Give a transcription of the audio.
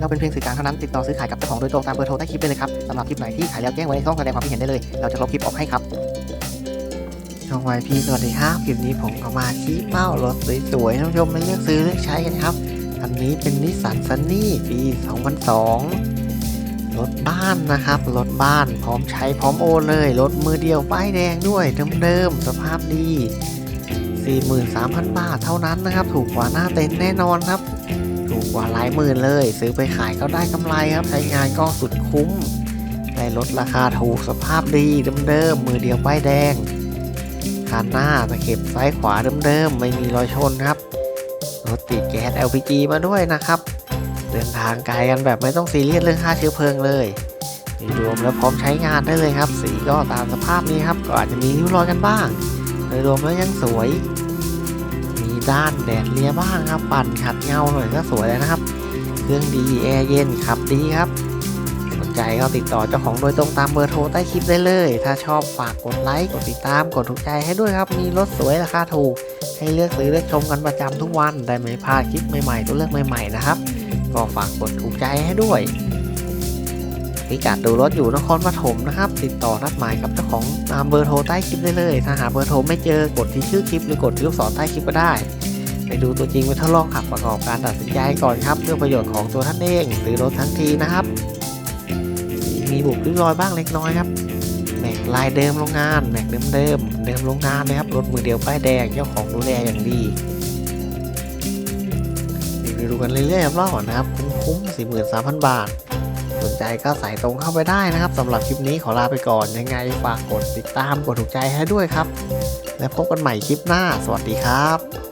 เราเป็นเพียงสื่อกลางเท่านั้นติดต่อซื้อขายกับเจ้าของโดยตรงตามเบอร์โทรใต้คลิปได้เลยครับสำหรับคลิปไหนที่ขายแล้วแจ้งไว้ในช่องแสดงความคิดเห็นได้เลย เราจะลบคลิปออกให้ครับช่องไวพีสวัสดีครับคลิปนี้ผมก็มาชี้เป้ารถสวยๆท่านผู้ชมมาเลือกซื้อเลือกใช้กันครับอันนี้เป็นนิสสันซันนี่ปี 2002 รถบ้านนะครับ รถบ้านพร้อมใช้พร้อมโอนเลย รถมือเดียวป้ายแดงด้วยเดิมๆ สภาพดี 43,000 บาทเท่านั้นนะครับ ถูกกว่าหน้าเต็นท์แน่นอนครับ ถูกกว่าหลายหมื่นเลย ซื้อไปขายก็ได้กำไรครับ ใช้งานก็สุดคุ้ม ได้ลดราคาถูกสภาพดีเดิมๆมือเดียวป้ายแดงคันหน้าตะเข็บซ้ายขวาเดิมๆไม่มีรอยชนครับรถติดแก๊ส LPG มาด้วยนะครับ เดินทางไกลกันแบบไม่ต้องซีเรียสเรื่องค่าเชื้อเพลิงเลยรวมแล้วพร้อมใช้งานได้เลยครับ สีก็ตามสภาพนี้ครับ ก็อาจจะมีริ้วรอยกันบ้าง โดยรวมแล้วยังสวย ด้านแดดเลียบ้างครับ ปั่นขัดเงาหน่อยก็สวยเลยนะครับ เครื่องดีแอร์เย็นขับดีครับ สนใจก็ติดต่อเจ้าของโดยตรงตามเบอร์โทรใต้คลิปได้เลย ถ้าชอบฝากกดไลค์กดติดตามกดถูกใจให้ด้วยครับ มีรถสวยราคาถูก ให้เลือกซื้อเลือกชมกันประจำทุกวันได้ไม่พลาดคลิปใหม่ๆตัวเลือกใหม่ๆนะครับก็ฝากกดถูกใจให้ด้วยพิกัดดูรถอยู่นครปฐมนะครับ ติดต่อนัดหมายกับเจ้าของตามเบอร์โทรใต้คลิปได้เลย ถ้าหาเบอร์โทรไม่เจอกดที่ชื่อคลิปหรือกดที่ลูกศรใต้คลิปก็ได้ ไปดูตัวจริงไปทดลองขับประกอบการตัดสินใจก่อนครับ เพื่อประโยชน์ของตัวท่านเองซื้อรถทั้งทีนะครับ มีบุบริ้วรอยบ้างเล็กน้อยครับแม็กลายเดิมโรงงานแม็กเดิมเดิมเดิมโรงงานนะครับรถมือเดียวป้ายแดงเจ้าของดูแลอย่างดีรีวิวดูกันเรื่อยๆรอบนะครับ คุ้มๆสี่หมื่นสามพันบาท สนใจก็ใส่ตรงเข้าไปได้นะครับสำหรับคลิปนี้ขอลาไปก่อนยังไงฝากกดติดตามกดถูกใจให้ด้วยครับ และพบกันใหม่คลิปหน้า สวัสดีครับ